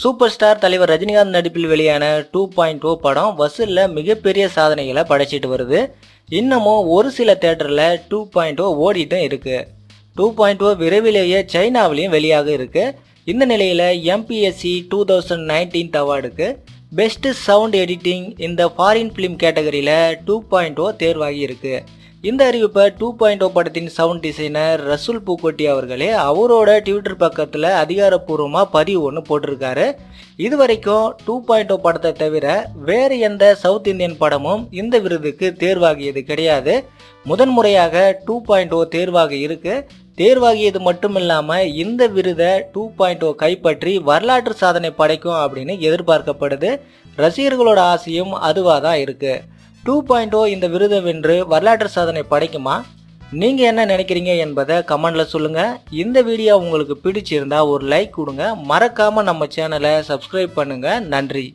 Super star தலைவர் ரஜினிகாந்த் நடிப்பில் வெளியான டூ பாயிண்ட் டூ படம் வசூலில் மிகப்பெரிய சாதனைகளை படைச்சிட்டு வருது. இன்னமும் ஒரு சில தேட்டரில் டூ பாயிண்ட் ஓ ஓடிட்டும் இருக்கு. டூ பாயிண்ட் ஓ விரைவிலேயே சைனாவிலையும் வெளியாக இருக்கு. இந்த நிலையில் எம்பிஎஸ்சி டூ தௌசண்ட் நைன்டீன்த் அவார்டுக்கு பெஸ்ட் சவுண்ட் எடிட்டிங் இந்த ஃபாரின் ஃபிலிம் கேட்டகரியில் டூ பாயிண்ட் ஓ தேர்வாகி இருக்குது இந்த அறிவிப்பை டூ பாயிண்ட் ஓ படத்தின் சவுண்ட் டிசைனர் ரசூல் பூக்கோட்டி அவர்களே அவரோட ட்விட்டர் பக்கத்தில் அதிகாரப்பூர்வமாக பதிவு ஒன்று போட்டிருக்காரு. இது வரைக்கும் டூ பாயிண்ட் ஓ oh படத்தை தவிர வேறு எந்த சவுத் இந்தியன் படமும் இந்த விருதுக்கு தேர்வாகியது கிடையாது. முதன்முறையாக டூ பாயிண்ட் ஓ oh தேர்வாக இருக்குது தேர்வாகியது மட்டும் இல்லாமல் இந்த விருதை டூ பாயிண்ட் ஓ கைப்பற்றி வரலாற்று சாதனை படைக்கும் அப்படின்னு எதிர்பார்க்கப்படுது. ரசிகர்களோட ஆசையும் அதுவாக தான் இருக்குது டூ பாயிண்ட் ஓ இந்த விருதை வென்று வரலாற்று சாதனை படைக்குமா? நீங்கள் என்ன நினைக்கிறீங்க என்பதை கமெண்டில் சொல்லுங்கள் இந்த வீடியோ உங்களுக்கு பிடிச்சிருந்தா ஒரு லைக் கொடுங்க. மறக்காமல் நம்ம சேனலை சப்ஸ்கிரைப் பண்ணுங்கள் நன்றி.